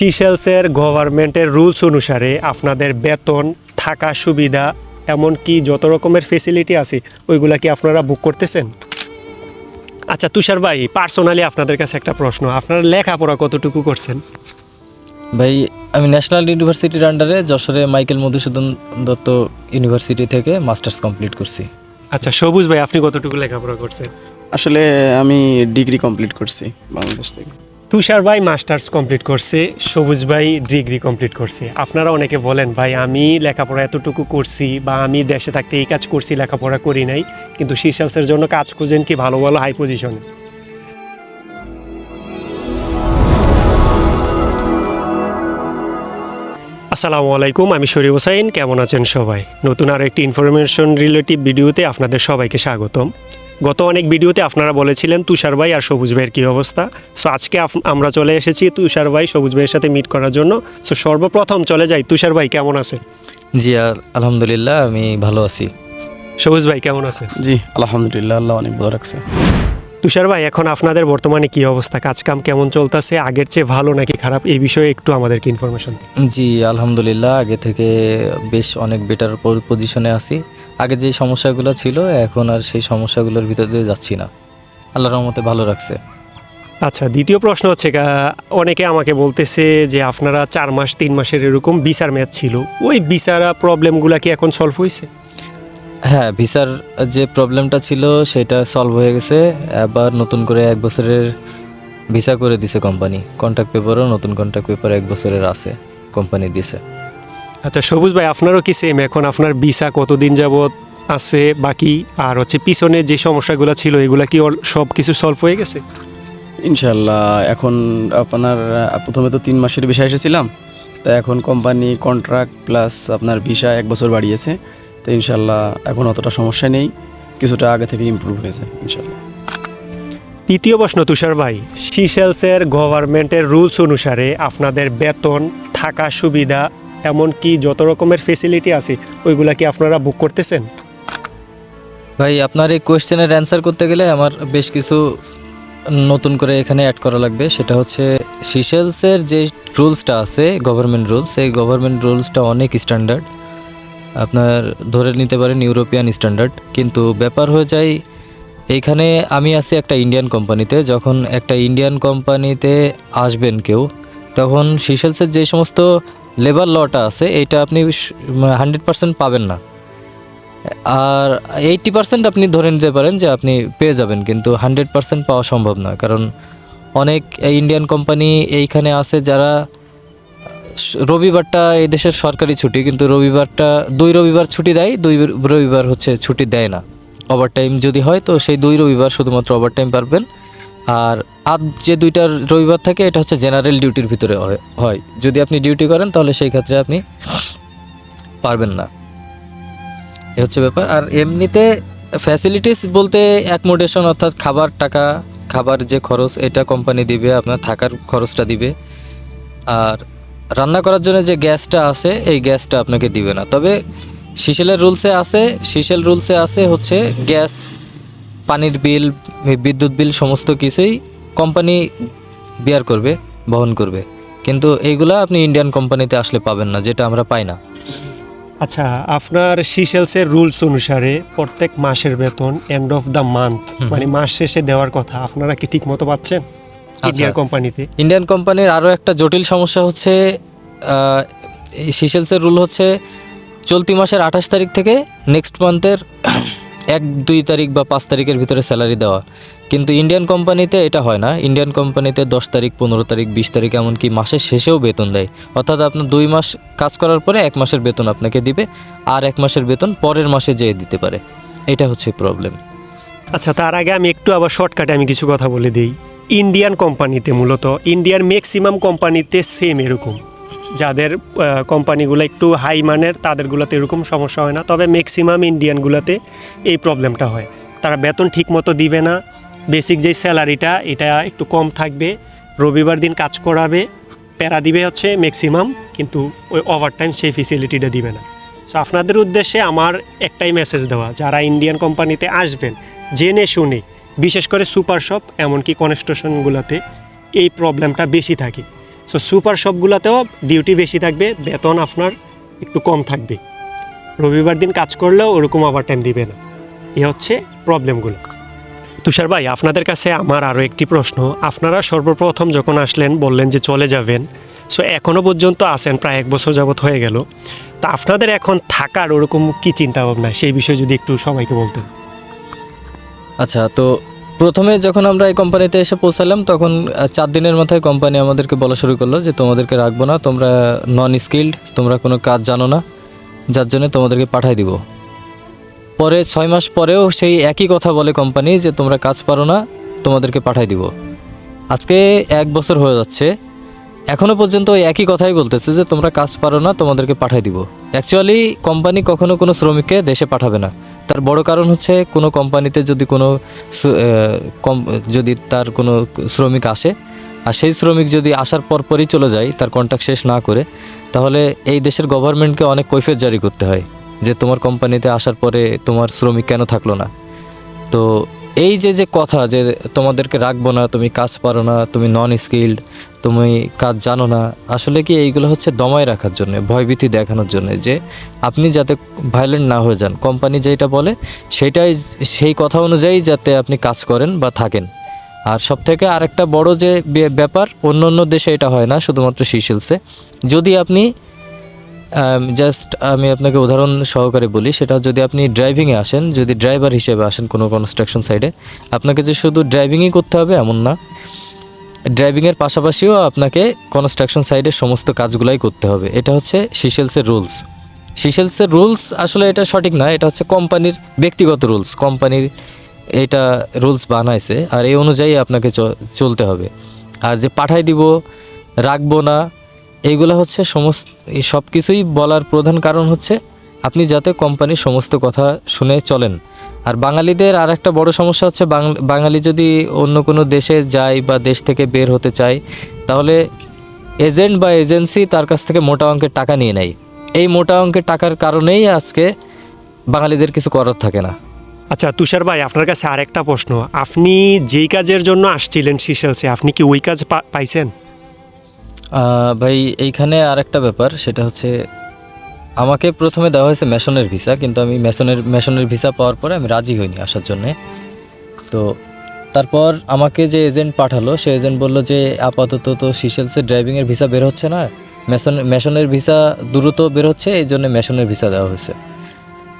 সিশেলসের গভর্নমেন্টের রুলস অনুসারে আপনাদের বেতন থাকা সুবিধা এমনকি যত রকমের ফেসিলিটি আছে ওইগুলা কি আপনারা বুক করতেছেন? আচ্ছা তুষার ভাই পার্সোনালি আপনাদের কাছে একটা প্রশ্ন। আপনারা লেখাপড়া কতটুকু করছেন? ভাই আমি ন্যাশনাল ইউনিভার্সিটির আন্ডারে যশোরে মাইকেল মধুসূদন দত্ত ইউনিভার্সিটি থেকে মাস্টার্স কমপ্লিট করছি। আচ্ছা সবুজ ভাই আপনি কতটুকু লেখাপড়া করছেন? আসলে আমি ডিগ্রি কমপ্লিট করছি বাংলাদেশ থেকে। তুষার ভাই মাস্টার্স কমপ্লিট করছে, সবুজ ভাই ডিগ্রি কমপ্লিট করছে। আপনারা অনেকে বলেন, ভাই, আমি লেখাপড়া এতটুকু করছি বা আমি দেশে থাকতে এই কাজ করছি, লেখাপড়া করি নাই। কিন্তু সিসালসের জন্য কাজ খুঁজেন কি ভালো ভালো হাই পজিশনে আসসালামু আলাইকুম, আমি শরীফ হোসাইন। কেমন আছেন সবাই? নতুন আর একটি ইনফরমেশন রিলেটিভ ভিডিওতে আপনাদের সবাইকে স্বাগতম। গত অনেক ভিডিওতে আপনারা বলেছিলেন তুষার ভাই আর সবুজ ভাইয়ের কী অবস্থা। সো আজকে আমরা চলে এসেছি তুষার ভাই সবুজ ভাইয়ের সাথে মিট করার জন্য। সো সর্বপ্রথম চলে যাই। তুষার ভাই কেমন আছে জি আলহামদুলিল্লাহ আমি ভালো আছি। সবুজ ভাই কেমন আছে জি আলহামদুলিল্লাহ আল্লাহ অনেক ভালো রাখছে। তুষার ভাই এখন আপনাদের বর্তমানে কি অবস্থা? কাজকাম কেমন চলতেছে? আগের চেয়ে ভালো নাকি খারাপ? এই বিষয়ে একটু আমাদেরকে ইনফরমেশন জি আলহামদুলিল্লাহ আগে থেকে বেশ অনেক বেটার পজিশনে আছি। আগে যে সমস্যাগুলো ছিল এখন আর সেই সমস্যাগুলোর ভিতর দিয়ে যাচ্ছি না। আল্লাহর রহমতে ভালো রাখছে। আচ্ছা দ্বিতীয় প্রশ্ন হচ্ছে অনেকে আমাকে বলতেছে যে আপনারা চার মাস তিন মাসের এরকম বিচার ম্যাচ ছিল। ওই বিচারা প্রবলেমগুলা কি এখন সলভ হয়েছে হ্যাঁ ভিসার যে প্রবলেমটা ছিল সেটা সলভ হয়ে গেছে। আবার নতুন করে এক বছরের ভিসা করে দিছে কোম্পানি কন্ট্যাক্ট পেপারও নতুন কন্ট্যাক্ট পেপার এক বছরের আছে কোম্পানি দিছে। আচ্ছা সবুজ ভাই আপনারও কি সেম এখন আপনার ভিসা কতদিন যাবত আছে বাকি? আর হচ্ছে পিছনে যে সমস্যাগুলো ছিল এগুলা কি অল- সব কিছু সলভ হয়ে গেছে? ইনশাল্লাহ এখন আপনার প্রথমে তো তিন মাসের ভিসা এসেছিলাম। তা এখন কোম্পানি কন্ট্রাক্ট প্লাস আপনার ভিসা এক বছর বাড়িয়েছে। তো ইনশাল্লাহ এখন অতটা সমস্যা নেই কিছুটা আগে থেকে ইমপ্রুভ হয়েছে ইনশাল্লাহ। তৃতীয় প্রশ্ন তুষার ভাই সিশেলসের গভর্নমেন্টের রুলস অনুসারে আপনাদের বেতন থাকা সুবিধা এমনকি যত রকমের ফেসিলিটি আছে ওইগুলা কি আপনারা বুক করতেছেন? ভাই আপনার এই কোয়েশ্চেনের অ্যান্সার করতে গেলে আমার বেশ কিছু নতুন করে এখানে অ্যাড করা লাগবে। সেটা হচ্ছে সিশেলসের যে রুলসটা আছে গভর্নমেন্ট রুলস এই গভর্নমেন্ট রুলসটা অনেক স্ট্যান্ডার্ড আপনার ধরে নিতে পারেন ইউরোপিয়ান স্ট্যান্ডার্ড। কিন্তু ব্যাপার হয়ে যায়, এইখানে আমি আছি একটা ইন্ডিয়ান কোম্পানিতে, যখন একটা ইন্ডিয়ান কোম্পানিতে আসবেন কেউ, তখন সিশেলসের যে সমস্ত লেবার লটা আছে, এইটা আপনি হান্ড্রেড পার্সেন্ট পাবেন না। আর এইটটি পার্সেন্ট আপনি ধরে নিতে পারেন যে আপনি পেয়ে যাবেন, কিন্তু হান্ড্রেড পার্সেন্ট পাওয়া সম্ভব নয়। কারণ অনেক ইন্ডিয়ান কোম্পানি এইখানে আছে যারা রবিবারটা এই দেশের সরকারি ছুটি, কিন্তু রবিবারটা, দুই রবিবার ছুটি দেয়, দুই রবিবার হচ্ছে ছুটি দেয় না। ওভার টাইম যদি হয়, তো সেই দুই রবিবার শুধুমাত্র ওভার টাইম পারবেন। আর আর যে দুইটা রবিবার থাকে, এটা হচ্ছে জেনারেল ডিউটির ভিতরে হয় যদি আপনি ডিউটি করেন, তাহলে সেই ক্ষেত্রে আপনি পারবেন না। এ হচ্ছে ব্যাপার। আর এমনিতে ফ্যাসিলিটিস বলতে অ্যাকোমোডেশন অর্থাৎ খাবার টাকা, খাবার যে খরচ, এটা কোম্পানি দিবে, আপনার থাকার খরচটা দিবে। আর রান্না করার জন্য যে গ্যাসটা আছে এই গ্যাসটা আপনাকে দিবে না। তবে সিসেলের রুলসে আছে সিসেল রুলসে আছে হচ্ছে গ্যাস পানির বিল বিদ্যুৎ বিল সমস্ত কিছুই কোম্পানি বিয়ার করবে বহন করবে। কিন্তু এইগুলা আপনি ইন্ডিয়ান কোম্পানিতে আসলে পাবেন না যেটা আমরা পাই না। আচ্ছা আপনার সিশেলসের রুলস অনুসারে প্রত্যেক মাসের বেতন এন্ড অফ দ্য মান্থ মানে মাস শেষে দেওয়ার কথা আপনারা কি ঠিক মতো পাচ্ছেন? ইন্ডিয়ান কোম্পানিতে ইন্ডিয়ান কোম্পানির আরও একটা জটিল সমস্যা হচ্ছে সিসেলসের রুল হচ্ছে চলতি মাসের আঠাশ তারিখ থেকে নেক্সট মান্থের এক দুই তারিখ বা পাঁচ তারিখের ভিতরে স্যালারি দেওয়া। কিন্তু ইন্ডিয়ান কোম্পানিতে এটা হয় না। ইন্ডিয়ান কোম্পানিতে দশ তারিখ পনেরো তারিখ বিশ তারিখ এমনকি মাসের শেষেও বেতন দেয়। অর্থাৎ আপনার দুই মাস কাজ করার পরে এক মাসের বেতন আপনাকে দিবে আর এক মাসের বেতন পরের মাসে যেয়ে দিতে পারে। এটা হচ্ছে প্রবলেম আচ্ছা তার আগে আমি একটু আবার শর্টকাটে আমি কিছু কথা বলে দিই। ইন্ডিয়ান কোম্পানিতে মূলত ইন্ডিয়ার ম্যাক্সিমাম কোম্পানিতে সেম এরকম। যাদের কোম্পানিগুলো একটু হাই মানের, তাদেরগুলোতে এরকম সমস্যা হয় না। তবে ম্যাক্সিমাম ইন্ডিয়ানগুলোতে এই প্রবলেমটা হয়। তারা বেতন ঠিক মতো দিবে না। বেসিক যে স্যালারিটা এটা একটু কম থাকবে। রবিবার দিন কাজ করাবে। প্যারা দিবে হচ্ছে ম্যাক্সিমাম কিন্তু ওই ওভারটাইম সেই ফেসিলিটিটা দিবে না। সো আপনাদের উদ্দেশ্যে আমার একটাই মেসেজ দেওয়া, যারা ইন্ডিয়ান কোম্পানিতে আসবেন, জেনে শুনে বিশেষ করে সুপার শপ, এমনকি কনস্ট্রাকশনগুলোতে এই প্রবলেমটা বেশি থাকে। সো সুপার শপগুলোতেও ডিউটি বেশি থাকবে, বেতন আপনার একটু কম থাকবে। রবিবার দিন কাজ করলেও ওরকম ওভার টাইম দিবে না। এ হচ্ছে প্রবলেমগুলো। তুষার ভাই, আপনাদের কাছে আমার আরও একটি প্রশ্ন। আপনারা সর্বপ্রথম যখন আসলেন, বললেন যে চলে যাবেন। সো এখনও পর্যন্ত আসেন প্রায় এক বছর যাবত হয়ে গেল। তা আপনাদের এখন থাকার ওরকম কী চিন্তা ভাবনা সেই বিষয়ে যদি একটু সবাইকে বলতেন। আচ্ছা তো প্রথমে যখন আমরা এই কোম্পানিতে এসে পৌঁছালাম, তখন চার দিনের মাথায় কোম্পানি আমাদেরকে বলা শুরু করল যে, তোমাদেরকে রাখব না, তোমরা নন স্কিল্ড তোমরা কোনো কাজ জানো না, যার জন্য তোমাদেরকে পাঠাই দিব। পরে ছয় মাস পরেও সেই একই কথা বলে কোম্পানি যে, তোমরা কাজ পারো না, তোমাদেরকে পাঠাই দিব। আজকে এক বছর হয়ে যাচ্ছে এখনও পর্যন্ত ওই একই কথাই বলতেছে যে, তোমরা কাজ পারো না, তোমাদেরকে পাঠাই দিব। অ্যাকচুয়ালি কোম্পানি কখনো কোনো শ্রমিককে দেশে পাঠাবে না। তার বড় কারণ হচ্ছে কোনো কোম্পানিতে যদি কোনো যদি তার কোনো শ্রমিক আসে, আর সেই শ্রমিক যদি আসার পর পরই চলে যায়, তার কন্ট্রাক্ট শেষ না করে, তাহলে এই দেশের গভর্নমেন্টকে অনেক কৈফিয়ত জারি করতে হয় যে তোমার কোম্পানিতে আসার পরে তোমার শ্রমিক কেন থাকল না। তো এই যে যে কথা যে তোমাদেরকে রাখব না, তুমি কাজ পারো না, তুমি নন স্কিল্ড তুমি কাজ জানো না, আসলে কি এইগুলো হচ্ছে দমায় রাখার জন্য, ভয়ভীতি দেখানোর জন্য যে আপনি যাতে ভায়োলেন্ট না হয়ে যান কোম্পানি যেটা বলে সেটাই, সেই কথা অনুযায়ী যাতে আপনি কাজ করেন বা থাকেন। আর সব থেকে আরেকটা বড় যে ব্যাপার অন্য অন্য দেশে এটা হয় না, শুধুমাত্র সিশেলসে যদি আপনি জাস্ট আমি আপনাকে উদাহরণ সহকারে বলি, সেটা যদি আপনি ড্রাইভিংয়ে আসেন, যদি ড্রাইভার হিসেবে আসেন কোনো কনস্ট্রাকশন সাইডে আপনাকে যে শুধু ড্রাইভিংই করতে হবে এমন না ড্রাইভিংয়ের পাশাপাশিও আপনাকে কনস্ট্রাকশন সাইডের সমস্ত কাজগুলাই করতে হবে। এটা হচ্ছে সিশেলসের রুলস সিশেলসের রুলস আসলে এটা সঠিক না, এটা হচ্ছে কোম্পানির ব্যক্তিগত রুলস কোম্পানির এটা রুলস বানাইছে, আর এই অনুযায়ী আপনাকে চলতে হবে। আর যে পাঠাই দিব, রাখব না এইগুলো হচ্ছে সমস্ত সব কিছুই বলার প্রধান কারণ হচ্ছে আপনি যাতে কোম্পানির সমস্ত কথা শুনে চলেন। আর বাঙালিদের আর একটা বড় সমস্যা হচ্ছে বাঙালি যদি অন্য কোনো দেশে যায় বা দেশ থেকে বের হতে চায়, তাহলে এজেন্ট বা এজেন্সি তার কাছ থেকে মোটা অঙ্কের টাকা নিয়ে নেয়। এই মোটা অঙ্কের টাকার কারণেই আজকে বাঙালিদের কিছু করার থাকে না। আচ্ছা তুষার ভাই, আপনার কাছে আরেকটা প্রশ্ন। আপনি যেই কাজের জন্য আসছিলেন সিশেলসে আপনি কি ওই কাজ পাইছেন? ভাই, এইখানে আরেকটা ব্যাপার, সেটা হচ্ছে আমাকে প্রথমে দেওয়া হয়েছে মেশনের ভিসা, কিন্তু আমি মেশনের মেশনের ভিসা পাওয়ার পরে আমি রাজি হইনি আসার জন্যে। তো তারপর আমাকে যে এজেন্ট পাঠালো, সে এজেন্ট বলল যে, আপাতত তো সিশেলসের ড্রাইভিংয়ের ভিসা বের হচ্ছে না, মেশন, মেশনের ভিসা দ্রুত বের হচ্ছে, এই জন্য মেশনের ভিসা দেওয়া হয়েছে।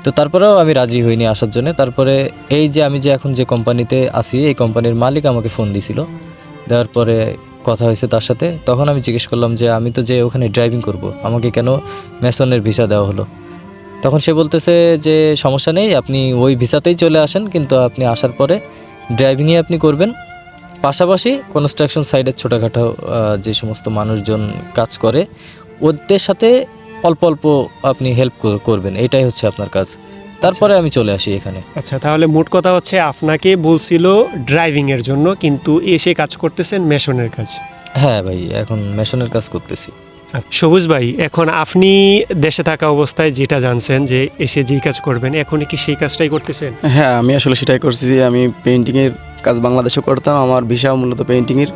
তো তারপরেও আমি রাজি হইনি আসার জন্য। তারপরে এই যে আমি যে এখন যে কোম্পানিতে আছি, এই কোম্পানির মালিক আমাকে ফোন দিছিল, দেওয়ার পরে কথা হয়েছে তার সাথে, তখন আমি জিজ্ঞেস করলাম যে, আমি তো যে ওখানে ড্রাইভিং করব, আমাকে কেন মেসনের ভিসা দেওয়া হলো? তখন সে বলতেছে যে, সমস্যা নেই, আপনি ওই ভিসাতেই চলে আসেন, কিন্তু আপনি আসার পরে ড্রাইভিংয়ে আপনি করবেন। পাশাপাশি কনস্ট্রাকশন সাইডের ছোটোখাটো যে সমস্ত মানুষজন কাজ করে, ওদের সাথে অল্প অল্প আপনি হেল্প করবেন, এটাই হচ্ছে আপনার কাজ। তারপরে আমি চলে আসি এখানে। আচ্ছা তাহলে মোট কথা হচ্ছে আপনাকে বলছিল ড্রাইভিংয়ের জন্য কিন্তু এসে কাজ করতেছেন মেশনের কাজ। হ্যাঁ ভাই এখন মেশনের কাজ করতেছি। সবুজ ভাই এখন আপনি দেশে থাকা অবস্থায় যেটা জানছেন যে এসে যেই কাজ করবেন এখন কি সেই কাজটাই করতেছেন? হ্যাঁ আমি আসলে সেটাই করছি যে আমি পেন্টিংয়ের কাজ বাংলাদেশে করতাম আমার ভিসা মূলত পেন্টিংয়ের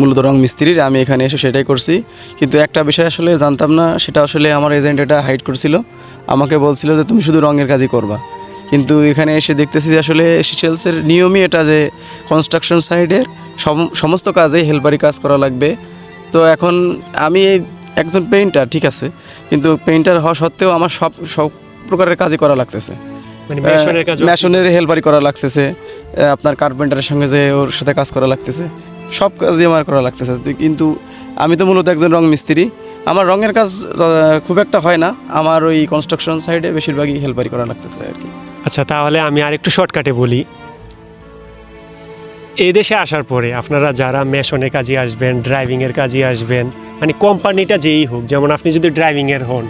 মূলত রং মিস্ত্রির আমি এখানে এসে সেটাই করছি। কিন্তু একটা বিষয় আসলে জানতাম না সেটা আসলে আমার এজেন্ট এটা হাইড করছিল। আমাকে বলছিল যে তুমি শুধু রঙের কাজই করবা। কিন্তু এখানে এসে দেখতেছি যে আসলে সিচেলসের নিয়মই এটা যে কনস্ট্রাকশন সাইডের সমস্ত কাজে হেল্পারি কাজ করা লাগবে। তো এখন আমি একজন পেইন্টার ঠিক আছে। কিন্তু পেইন্টার হওয়া সত্ত্বেও আমার সব সব প্রকারের কাজই করা লাগতেছে। মেশনের হেল্পারি করা লাগতেছে। আপনার কার্পেন্টারের সঙ্গে যে ওর সাথে কাজ করা লাগতেছে। সব কাজই আমার করা লাগতেছে। কিন্তু আমি তো মূলত একজন রং মিস্ত্রি। আমার রঙের কাজ খুব একটা হয় না। আমার ওই কনস্ট্রাকশন সাইডে বেশিরভাগই হেল্পারি করা লাগতেছে আর কি। আচ্ছা তাহলে আমি আরেকটু শর্টকাটে বলি। এই দেশে আসার পরে আপনারা যারা মেশনের কাজে আসবেন ড্রাইভিংয়ের কাজে আসবেন মানে কোম্পানিটা যেই হোক, যেমন আপনি যদি ড্রাইভিংয়ের হন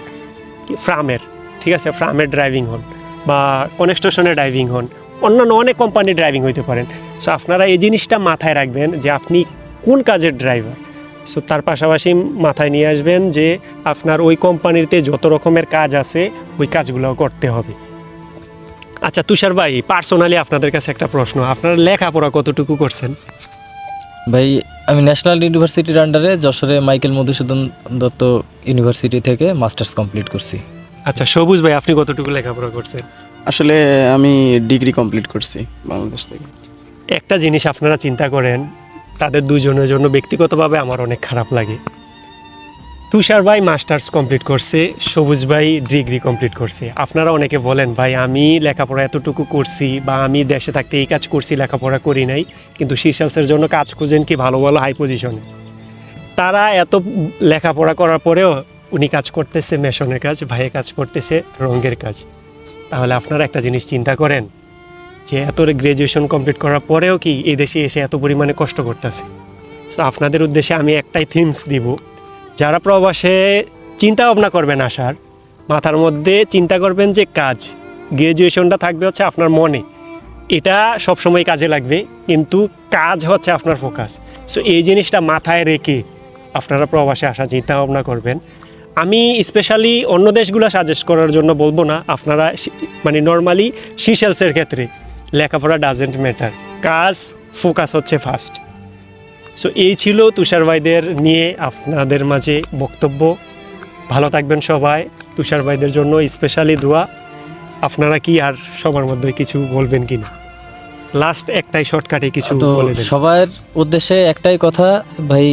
ফ্রামের, ঠিক আছে, ফ্রামের ড্রাইভিং হন, বা কনস্ট্রাকশনের ড্রাইভিং হন অন্যান্য অনেক কোম্পানির ড্রাইভিং হইতে পারেন। সো আপনারা এই জিনিসটা মাথায় রাখবেন যে আপনি কোন কাজের ড্রাইভার সো তার পাশাপাশি মাথায় নিয়ে আসবেন যে আপনার ওই কোম্পানিতে যত রকমের কাজ আছে ওই কাজগুলো করতে হবে। আচ্ছা তুষার ভাই পার্সোনালি আপনাদের কাছে একটা প্রশ্ন। আপনারা লেখাপড়া কতটুকু করছেন? ভাই আমি ন্যাশনাল ইউনিভার্সিটির আন্ডারে যশোরে মাইকেল মধুসূদন দত্ত ইউনিভার্সিটি থেকে মাস্টার্স কমপ্লিট করছি। আচ্ছা সবুজ ভাই আপনি কতটুকু লেখাপড়া করছেন? আসলে আমি ডিগ্রি কমপ্লিট করছি বাংলাদেশ থেকে। একটা জিনিস আপনারা চিন্তা করেন, তাদের দুজনের জন্য ব্যক্তিগতভাবে আমার অনেক খারাপ লাগে। তুষার ভাই মাস্টার্স কমপ্লিট করছে, সবুজ ভাই ডিগ্রি কমপ্লিট করছে। আপনারা অনেকে বলেন, ভাই, আমি লেখাপড়া এতটুকু করছি বা আমি দেশে থাকতে এই কাজ করছি, লেখাপড়া করি নাই। কিন্তু সিসালসের জন্য কাজ খুঁজেন কি ভালো ভালো হাই পজিশনে তারা এত লেখাপড়া করার পরেও উনি কাজ করতেছে মেশনের কাজ ভাইয়ে কাজ করতেছে রঙের কাজ। তাহলে আপনারা একটা জিনিস চিন্তা করেন যে এত গ্র্যাজুয়েশন কমপ্লিট করার পরেও কি এই দেশে এসে এত পরিমাণে কষ্ট করতেছে? সো আপনাদের উদ্দেশ্যে আমি একটাই থিমস দিব। যারা প্রবাসে চিন্তা ভাবনা করবেন আসার মাথার মধ্যে চিন্তা করবেন যে কাজ গ্র্যাজুয়েশনটা থাকবে হচ্ছে আপনার মনে। এটা সবসময় কাজে লাগবে, কিন্তু কাজ হচ্ছে আপনার ফোকাস সো এই জিনিসটা মাথায় রেখে আপনারা প্রবাসে আসা চিন্তা ভাবনা করবেন। আমি স্পেশালি অন্য দেশগুলো সাজেস্ট করার জন্য বলব না। আপনারা মানে নর্মালি সিশেলসের ক্ষেত্রে লেখাপড়া ডাজেন্ট ম্যাটার কাজ ফোকাস হচ্ছে ফার্স্ট সো এই ছিল তুষার ভাইদের নিয়ে আপনাদের মাঝে বক্তব্য। ভালো থাকবেন সবাই। তুষার ভাইদের জন্য স্পেশালি দোয়া। আপনারা কি আর সবার মধ্যে কিছু বলবেন কি না লাস্ট একটাই শর্টকাটে কিছু সবার উদ্দেশ্যে একটাই কথা ভাই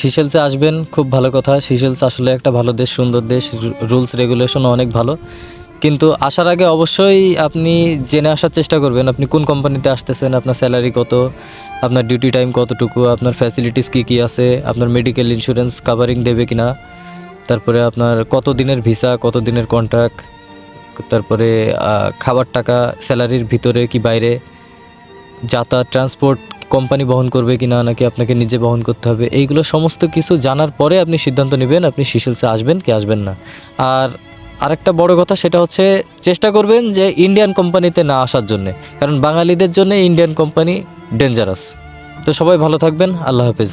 সিশেলসে আসবেন, খুব ভালো কথা। সিশেলস আসলে একটা ভালো দেশ, সুন্দর দেশ রুলস রেগুলেশন অনেক ভালো। কিন্তু আসার আগে অবশ্যই আপনি জেনে আসার চেষ্টা করবেন, আপনি কোন কোম্পানিতে আসতেছেন, আপনার স্যালারি কত, আপনার ডিউটি টাইম কতটুকু, আপনার ফ্যাসিলিটিস কী কী আছে, আপনার মেডিকেল ইন্স্যুরেন্স কাভারিং দেবে কি না তারপরে আপনার কত দিনের ভিসা কত দিনের কন্ট্রাক্ট তারপরে খাবার টাকা স্যালারির ভিতরে কি বাইরে, যাতায়াত ট্রান্সপোর্ট কোম্পানি বহন করবে কি না নাকি আপনাকে নিজে বহন করতে হবে, এইগুলো সমস্ত কিছু জানার পরে আপনি সিদ্ধান্ত নেবেন, আপনি সিসেলসে আসবেন কি আসবেন না। আর আরেকটা বড় কথা সেটা হচ্ছে, চেষ্টা করবেন যে ইন্ডিয়ান কোম্পানিতে না আসার জন্য, কারণ বাঙালিদের জন্য ইন্ডিয়ান কোম্পানি ডেঞ্জারাস তো সবাই ভালো থাকবেন, আল্লাহ হাফেজ।